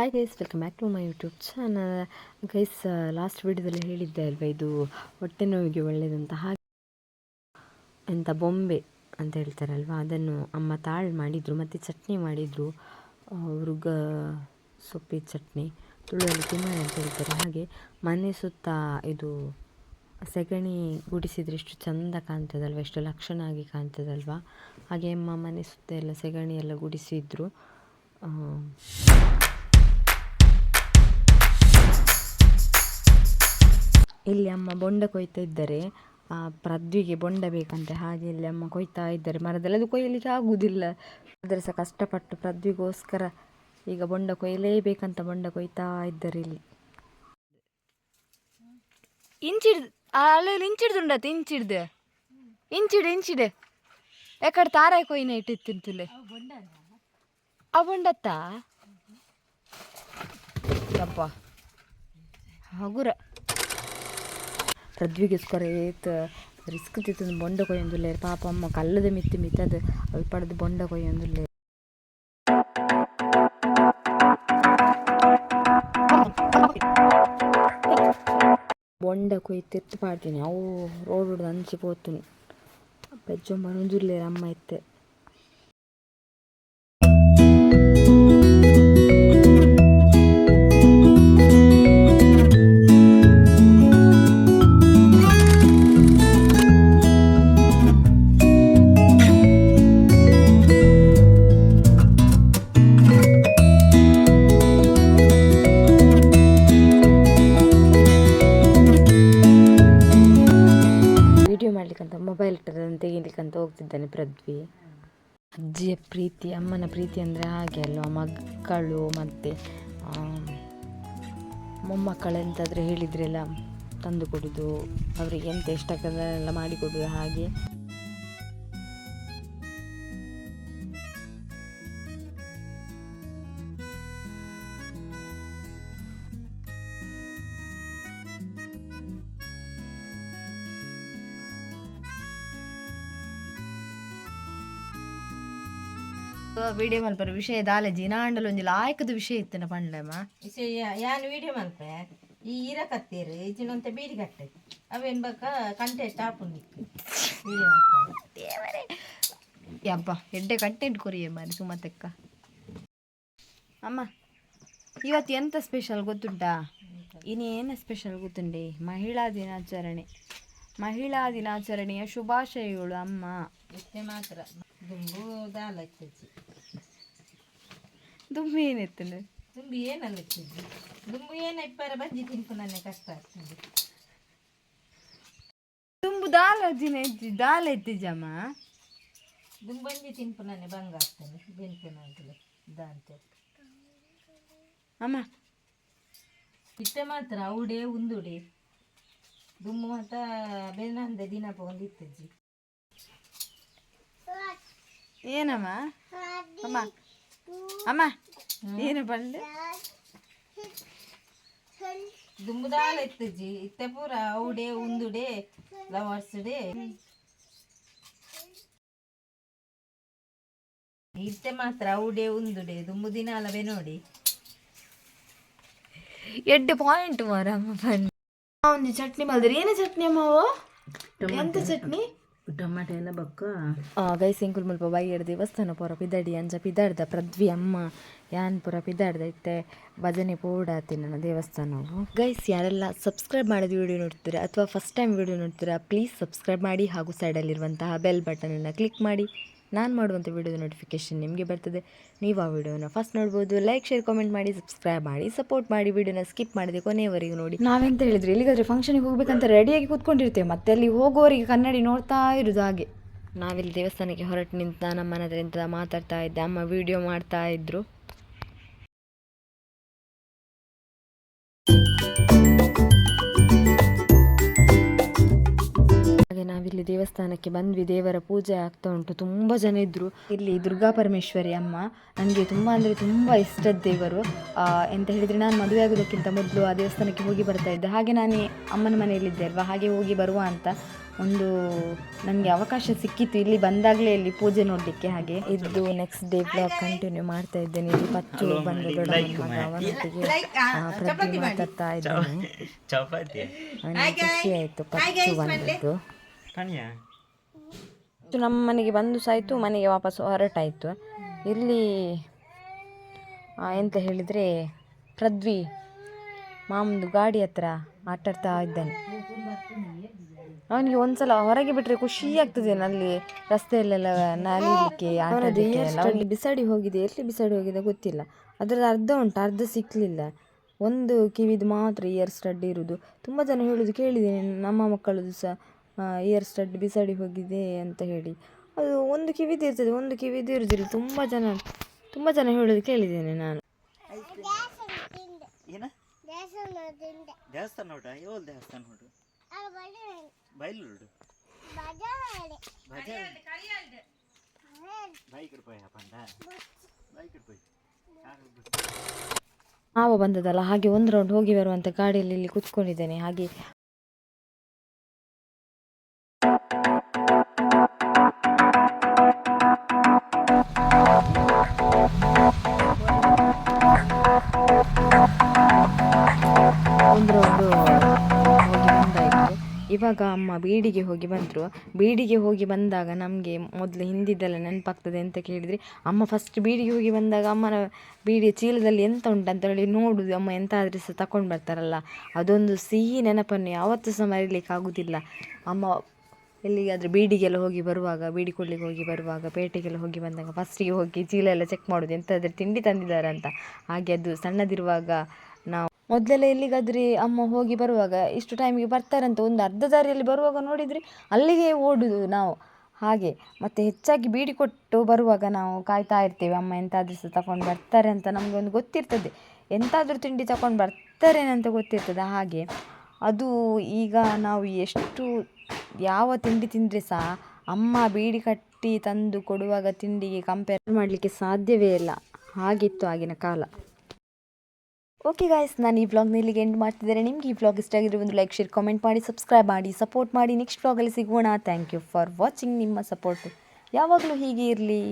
Hi guys welcome back to my YouTube channel guys last ವೀಡಿಯೋದಲ್ಲಿ ಹೇಳಿದ್ದೆ ಅಲ್ವಾ, ಇದು ಹೊಟ್ಟೆ ನೋವಿಗೆ ಒಳ್ಳೆಯದಂತ ಹಾಗೆ ಎಂಥ ಬೊಂಬೆ ಅಂತ ಹೇಳ್ತಾರಲ್ವ, ಅದನ್ನು ಅಮ್ಮ ತಾಳು ಮಾಡಿದರು, ಮತ್ತು ಚಟ್ನಿ ಮಾಡಿದರು. ಹುರುಗ ಸೊಪ್ಪಿ ಚಟ್ನಿ, ತುಳುವಲ್ಲಿ ತಿನ್ನೋಣ ಅಂತ ಹೇಳ್ತಾರೆ. ಹಾಗೆ ಮನೆ ಸುತ್ತ ಇದು ಸೆಗಣಿ ಗುಡಿಸಿದರೆ ಎಷ್ಟು ಚಂದ ಕಾಣ್ತದಲ್ವ ಎಷ್ಟು ಲಕ್ಷಣ ಆಗಿ ಕಾಣ್ತದಲ್ವ. ಹಾಗೆ ಅಮ್ಮ ಮನೆ ಸುತ್ತ ಎಲ್ಲ ಸೆಗಣಿ ಎಲ್ಲ ಗುಡಿಸಿದ್ರು. ಇಲ್ಲಿ ಅಮ್ಮ ಬೊಂಡ ಕೊಯ್ತಾ ಇದ್ದಾರೆ ಆ, ಪ್ರದ್ವಿಗೆ ಬೊಂಡ ಬೇಕಂತೆ ಹಾಗೆ ಇಲ್ಲಿ ಅಮ್ಮ ಕೊಯ್ತಾ ಇದ್ದಾರೆ ಮರದಲ್ಲಿ. ಅದು ಕೊಯ್ಯಲಿಕ್ಕೆ ಆಗುವುದಿಲ್ಲ. ಆದರೆ ಸಹ ಕಷ್ಟಪಟ್ಟು ಪ್ರದ್ವಿಗೋಸ್ಕರ ಈಗ ಬೊಂಡ ಕೊಯ್ಯಲೇಬೇಕಂತ ಬೊಂಡ ಕೊಯ್ತಾ ಇದ್ದಾರೆ ಇಲ್ಲಿ. ಇಂಚಿಡ್ ಅಲ್ಲೆಲ್ಲ ಇಂಚಿಡ್ದುಂಡತ್ ಇಂಚಿಡ್ದು. ಇಂಚಿಡು ಇಂಚಿಡೆ. ಯಾಕಡೆ ತಾರಾಯಿ ಕೊಯ್ನ ಇಟ್ಟಿತ್ತಿಂತುಲೆ? ಆ ಬೊಂಡತ್ತಾ? ಯಪ್ಪ ಹಗುರ. ಪೃಥ್ವಿಗೋಸ್ಕರ ಏತ್ ರಿಸ್ಕ್ ತಿತ್ತು ಬೊಂಡ ಕೊಯ್ಯೊಂದುಲ್ಲೆ ಪಾಪ ಅಮ್ಮ ಕಲ್ಲದ ಮಿತ್ತಿ ಮಿತ್ತದ ಅಲ್ಪಡದು ಬೊಂಡ ಕೊಯ್ಯೊಂದುಲ್ಲೆ ಬೊಂಡ ಕೊಯ್ತಿತ್ತು ಪಾಡ್ತೀನಿ, ಅವು ರೋಡ್ ಅಂಚಿ ಪೋತು ಪೆಜ್ಜೊಂಬ ಒಂದುಲ್ಲೆ ಅಮ್ಮ ಇತ್ತೆ. ಹೋಗ್ತಿದ್ದಾನೆ ಪೃಥ್ವಿ ಅಜ್ಜಿಯ ಪ್ರೀತಿ, ಅಮ್ಮನ ಪ್ರೀತಿ ಅಂದರೆ ಹಾಗೆ ಅಲ್ವಾ? ಮಕ್ಕಳು ಮತ್ತು ಮೊಮ್ಮಕ್ಕಳೆಂತಾದರೆ ಹೇಳಿದ್ರೆಲ್ಲ ತಂದು ಕೊಡೋದು, ಅವರಿಗೆ ಎಂತ ಇಷ್ಟ ಎಲ್ಲ ಮಾಡಿಕೊಡೋದು ಹಾಗೆ. ವಿಡಿಯೋ ಮಲ್ಪರ ವಿಷಯ ದಾಲಜಿ ನಾಂಡಲ ಒಂಜಿ ಲಾಯಕದ ವಿಷಯ ಇತ್ತಿನ ಪಂಡ್ಲಮ್ಮ ವಿಷಯ ಯಾನ್ ವಿಡಿಯೋ ಮಲ್ಪೆ ಈ ಈರ ಕತ್ತೀರು ಈಚಿನಂತ ಬೀಡಿ ಕಟ್ಟೆ. ಅವೇನ್ ಬಕ ಕಂಟೆಸ್ಟ್ ಆಪುಂಡಿಕ್ಕೆ ವಿಡಿಯೋ ದೇವರೇ. ಯಬ್ಬ ಎಡ್ಡೆ ಕಂಟೆಂಟ್ ಕೊರಿಯ ಮಾರಿ ಸುಮತಕ್ಕ ಅಮ್ಮ ಇವತ್ತು ಎಂತ ಸ್ಪೆಷಲ್ ಗೊತ್ತುಂಟಾ? ಇನ್ನೇನು ಸ್ಪೆಷಲ್ ಗೊತ್ತುಂಡಿ? ಮಹಿಳಾ ದಿನಾಚರಣೆ. ಮಹಿಳಾ ದಿನಾಚರಣೆಯ ಶುಭಾಶಯಗಳು ಅಮ್ಮ. ಇಷ್ಟೇ ಮಾತ್ರ. ದುಂಬು ದಾಲಚ್ಚಿ ದುಂಬು ಏನಿತ್ತಲ್ಲ ಏನಿತ್ತು ದುಂಬು ಏನಲ್ಲ ಇತ್ತಜ್ಜಿ ದುಂಬು ಏನಪ್ಪಾರ ಬಜ್ಜಿ ತಿನ್ಕು ನನ್ನ ಕಷ್ಟ ಆಗ್ತದೆ. ದುಂಬು ದಾಲ ಅಜ್ಜಿನ ಎಜ್ಜಿ ದಾಲ ಎತ್ತಿಜಮ್ಮ ದುಂಬಂಜಿ ತಿನ್ಪು ನನ್ನ ಬಂಗ ಆಗ್ತಾನೆ ಬೆನ್ಪುನಾಗಲಿ ದಾಂತೆ ಅಮ್ಮ. ಇಟ್ಟ ಮಾತ್ರ ಅವಡೆ ಉಂದುಡೆ. ದುಂಬು ಮಾತ್ರ ಬೆನ್ನಂದ ದಿನ ಒಂದು ಇತ್ತಜ್ಜಿ ಏನಮ್ಮ ಅಮ್ಮ ಅಮ್ಮ ಏನು ಬಂದೆ ದುಂಬು ದಾಲ ಇತ್ತಜ್ಜಿ ಇತ್ತೆ ಪೂರ ಅವಡೆ ಉಂದುಡೆ ಲವರ್ಸ್ ಡೇ ಇತ್ತೆ ಮಾತ್ರ ಅವಡೆ ಉಂದುಡೆ ದುಂಬು ದಿನ ಅಲ್ಲವೇ ನೋಡಿ ಎಡ್ಡೆ ಪಾಯಿಂಟ್ ಮಾರಮ್ಮ ಬನ್ನಿ ಒಂದು ಚಟ್ನಿ ಮಾಡಿದ್ರಿ ಏನು ಚಟ್ನಿ ಅಮ್ಮ ಅವು? ಎಂತ ಚಟ್ನಿ ಟೊಮಾಟೊ ಬಕ್ಕ? ಗೈಸ್, ಸಿಂಕುಲ್ ಮುಲ್ಪ ಬೈಯರ್ ದೇವಸ್ಥಾನ ಪೂರ ಪಿದಾಡಿ ಅಂಚ ಪಿದಾಡ್ದ, ಪ್ರದ್ವಿ ಅಮ್ಮ, ಯಾನ್ ಪೂರ ಪಿದಾಡ್ದ ಇತ್ತೆ ಭಜನೆ ಪೋಡಾತಿ ನನ್ನ ದೇವಸ್ಥಾನವು. ಗೈಸ್, ಯಾರೆಲ್ಲ ಸಬ್ಸ್ಕ್ರೈಬ್ ಮಾಡಿದ ವಿಡಿಯೋ ನೋಡ್ತೀರಾ ಅಥವಾ ಫಸ್ಟ್ ಟೈಮ್ ವಿಡಿಯೋ ನೋಡ್ತೀರಾ ಪ್ಲೀಸ್ ಸಬ್ಸ್ಕ್ರೈಬ್ ಮಾಡಿ ಹಾಗೂ ಸೈಡಲ್ಲಿರುವಂತಹ ಬೆಲ್ ಬಟನ್ ಬಟನನ್ನು ಕ್ಲಿಕ್ ಮಾಡಿ. ನಾನು ಮಾಡುವಂಥ ವಿಡಿಯೋದ ನೋಟಿಫಿಕೇಶನ್ ನಿಮಗೆ ಬರ್ತದೆ. ನೀವು ಆ ವಿಡಿಯೋನ ಫಸ್ಟ್ ನೋಡ್ಬೋದು. ಲೈಕ್ ಶೇರ್ ಕಾಮೆಂಟ್ ಮಾಡಿ ಸಬ್ಸ್ಕ್ರೈಬ್ ಮಾಡಿ ಸಪೋರ್ಟ್ ಮಾಡಿ ವಿಡಿಯೋನ ಸ್ಕಿಪ್ ಮಾಡಿದೆ ಕೊನೆಯವರೆಗೂ ನೋಡಿ. ನಾವೆಂತ ಹೇಳಿದ್ರೆ? ಎಲ್ಲಿಗಾದ್ರೆ ಫಂಕ್ಷನಿಗೆ ಹೋಗಬೇಕಂತ ರೆಡಿಯಾಗಿ ಕೂತ್ಕೊಂಡಿರ್ತೇವೆ. ಮತ್ತೆ ಅಲ್ಲಿ ಹೋಗೋರಿಗೆ ಕನ್ನಡಿ ನೋಡ್ತಾ ಇರೋದು ಹಾಗೆ. ನಾವಿಲ್ಲಿ ದೇವಸ್ಥಾನಕ್ಕೆ ಹೊರಟು ನಿಂತ ನಮ್ಮ ಮನೆ ನಿಂತ ಮಾತಾಡ್ತಾ ಇದ್ದೆ. ಅಮ್ಮ ವಿಡಿಯೋ ಮಾಡ್ತಾ ಇದ್ರು. ಇಲ್ಲಿ ದೇವಸ್ಥಾನಕ್ಕೆ ಬಂದ್ವಿ ದೇವರ ಪೂಜೆ ಆಗ್ತಾ ಉಂಟು ತುಂಬ ಜನ ಇದ್ದರು ಇಲ್ಲಿ ದುರ್ಗಾ ಪರಮೇಶ್ವರಿ ಅಮ್ಮ ನನಗೆ ತುಂಬ ಅಂದರೆ ತುಂಬ ಇಷ್ಟದ ದೇವರು. ಆ, ಎಂತ ಹೇಳಿದರೆ ನಾನು ಮದುವೆ ಆಗೋದಕ್ಕಿಂತ ಮೊದಲು ಆ ದೇವಸ್ಥಾನಕ್ಕೆ ಹೋಗಿ ಬರ್ತಾ ಇದ್ದೆ. ಹಾಗೆ ನಾನು ಅಮ್ಮನ ಮನೆಯಲ್ಲಿದ್ದೆ ಅಲ್ವಾ ಹಾಗೆ ಹೋಗಿ ಬರುವ ಅಂತ ಒಂದು ನನಗೆ ಅವಕಾಶ ಸಿಕ್ಕಿತ್ತು. ಇಲ್ಲಿ ಬಂದಾಗಲೇ ಇಲ್ಲಿ ಪೂಜೆ ನೋಡಲಿಕ್ಕೆ ಹಾಗೆ. ಇದ್ದು ನೆಕ್ಸ್ಟ್ ಡೇ ಬ್ಲಾಗ್ ಕಂಟಿನ್ಯೂ ಮಾಡ್ತಾ ಇದ್ದೇನೆ. ಇಲ್ಲಿ ಪಚ್ಚು ಬಂದ ದೊಡ್ಡ ಆ, ಪ್ರತಿ ಮಾತಾಡ್ತಾ ಇದ್ದೇನೆ. ಖುಷಿ ಆಯಿತು ಪಚ್ಚು ಬಂದದ್ದು. ಕಣಿಯ? ನಮ್ಮ ಮನೆಗೆ ಬಂದು ಸಾಯ್ತು ಮನೆಗೆ ವಾಪಸ್ ಹೊರಟಾಯಿತು. ಇಲ್ಲಿ ಆ, ಎಂತ ಹೇಳಿದರೆ ಪೃಥ್ವಿ ಮಾಮಂದು ಗಾಡಿ ಹತ್ರ ಆಟಾಡ್ತಾ ಇದ್ದಾನೆ. ಅವನಿಗೆ ಒಂದ್ಸಲ ಹೊರಗೆ ಬಿಟ್ಟರೆ ಖುಷಿ ಆಗ್ತದೆ ಅಲ್ಲಿ ರಸ್ತೆಯಲ್ಲೆಲ್ಲ ನಲಿಲಿಕ್ಕೆ ಅವನಿಗೆ ಬಿಸಾಡಿ ಹೋಗಿದೆ ಎಲ್ಲಿ ಬಿಸಾಡಿ ಹೋಗಿದೆ ಗೊತ್ತಿಲ್ಲ. ಅದರಲ್ಲಿ ಅರ್ಧ ಉಂಟು ಅರ್ಧ ಸಿಕ್ಕಲಿಲ್ಲ ಒಂದು ಕಿವಿದು ಮಾತ್ರ ಇಯರ್ ಸ್ಟಡ್ ಇರುವುದು ತುಂಬ ಜನ ಹೇಳುದು ಕೇಳಿದ್ದೇನೆ ನಮ್ಮ ಮಕ್ಕಳದು ಸಹ. ಇಯರ್ ಸ್ಟಡ್ ಬಿಸಾಡಿ ಹೋಗಿದೆ ಅಂತ ಹೇಳಿ. ಅದು ಒಂದು ಕಿವಿದು ಇರ್ತದೆ ಒಂದು ಕಿವಿದು ಇರುವುದಿಲ್ಲ ತುಂಬ ಜನ ತುಂಬ ಜನ ಹೇಳೋದು ಕೇಳಿದ್ದೇನೆ ನಾನು. ದೇವಸ್ಥಾನ ದೇವಸ್ಥಾನ ಮಾವ ಬಂದದಲ್ಲ ಹಾಗೆ ಒಂದು ರೌಂಡ್ ಹೋಗಿ ಬರುವಂತ ಗಾಡಿಯಲ್ಲಿ ಇಲ್ಲಿ ಕುತ್ಕೊಂಡಿದ್ದೇನೆ. ಹಾಗೆ ಇವಾಗ ಅಮ್ಮ ಬೀಡಿಗೆ ಹೋಗಿ ಬಂದರು. ಬೀಡಿಗೆ ಹೋಗಿ ಬಂದಾಗ ನಮಗೆ ಮೊದಲು ಹಿಂದಿದ್ದೆಲ್ಲ ನೆನಪಾಗ್ತದೆ ಅಂತ ಕೇಳಿದರೆ. ಅಮ್ಮ ಫಸ್ಟ್ ಬೀಡಿಗೆ ಹೋಗಿ ಬಂದಾಗ ಅಮ್ಮನ ಬೀಡಿಯ ಚೀಲದಲ್ಲಿ ಎಂತ ಉಂಟಂತ ಹೇಳಿ ನೋಡುದು. ಅಮ್ಮ ಎಂತ ಆದ್ರೆ ಸಹ ತಕೊಂಡು ಬರ್ತಾರಲ್ಲ. ಅದೊಂದು ಸಿಹಿ ನೆನಪನ್ನು ಯಾವತ್ತೂ ಸಹ ಮರೀಲಿಕ್ಕೆ ಆಗೋದಿಲ್ಲ. ಅಮ್ಮ ಎಲ್ಲಿಗಾದರೂ ಬೀಡಿಗೆಲ್ಲ ಹೋಗಿ ಬರುವಾಗ, ಬೀಡಿ ಕೊಡ್ಲಿಕ್ಕೆ ಹೋಗಿ ಬರುವಾಗ, ಪೇಟೆಗೆಲ್ಲ ಹೋಗಿ ಬಂದಾಗ ಫಸ್ಟಿಗೆ ಹೋಗಿ ಚೀಲ ಎಲ್ಲ ಚೆಕ್ ಮಾಡೋದು. ಎಂತಾದರೂ ತಿಂಡಿ ತಂದಿದ್ದಾರೆ ಅಂತ ಹಾಗೆ ಅದು ಸಣ್ಣದಿರುವಾಗ ಮೊದಲೆಲ್ಲ ಎಲ್ಲಿಗಾದ್ರೆ ಅಮ್ಮ ಹೋಗಿ ಬರುವಾಗ ಇಷ್ಟು ಟೈಮಿಗೆ ಬರ್ತಾರಂತ ಒಂದು ಅರ್ಧ ದಾರಿಯಲ್ಲಿ ಬರುವಾಗ ನೋಡಿದರೆ ಅಲ್ಲಿಗೆ ಓಡುದು ನಾವು. ಹಾಗೆ ಮತ್ತು ಹೆಚ್ಚಾಗಿ ಬೀಡಿ ಕೊಟ್ಟು ಬರುವಾಗ ನಾವು ಕಾಯ್ತಾ ಇರ್ತೇವೆ, ಅಮ್ಮ ಎಂತಾದರೂ ಸಹ ತಗೊಂಡು ಬರ್ತಾರೆ ಅಂತ ನಮಗೊಂದು ಗೊತ್ತಿರ್ತದೆ. ಎಂತಾದರೂ ತಿಂಡಿ ತಗೊಂಡು ಬರ್ತಾರೇನಂತ ಗೊತ್ತಿರ್ತದೆ. ಹಾಗೆ ಅದು ಈಗ ನಾವು ಎಷ್ಟು, ಯಾವ ತಿಂಡಿ ತಿಂದರೆ ಸಹ ಅಮ್ಮ ಬೀಡಿ ಕಟ್ಟಿ ತಂದು ಕೊಡುವಾಗ ತಿಂಡಿಗೆ ಕಂಪೇರ್ ಮಾಡಲಿಕ್ಕೆ ಸಾಧ್ಯವೇ ಇಲ್ಲ. ಹಾಗಿತ್ತು ಆಗಿನ ಕಾಲ. ಓಕೆ ಗಾಯ್ಸ್ ನಾನು ಈ ವ್ಲಾಗ್ನ ಇಲ್ಲಿಗೆ ಎಂಡ್ ಮಾಡ್ತಿದ್ದೇನೆ. ನಿಮ್ಗೆ ಈ ವ್ಲಾಗ್ ಇಷ್ಟ ಆಗಿದ್ರೆ ಒಂದು ಲೈಕ್ ಶೇರ್ ಕಾಮೆಂಟ್ ಮಾಡಿ ಸಬ್ಸ್ಕ್ರೈಬ್ ಮಾಡಿ ಸಪೋರ್ಟ್ ಮಾಡಿ. ನೆಕ್ಸ್ಟ್ ವ್ಲಾಗಲ್ಲಿ ಸಿಗೋಣ. ಥ್ಯಾಂಕ್ ಯು ಫಾರ್ ವಾಚಿಂಗ್ ನಿಮ್ಮ ಸಪೋರ್ಟು ಯಾವಾಗಲೂ ಹೀಗೆ ಇರಲಿ.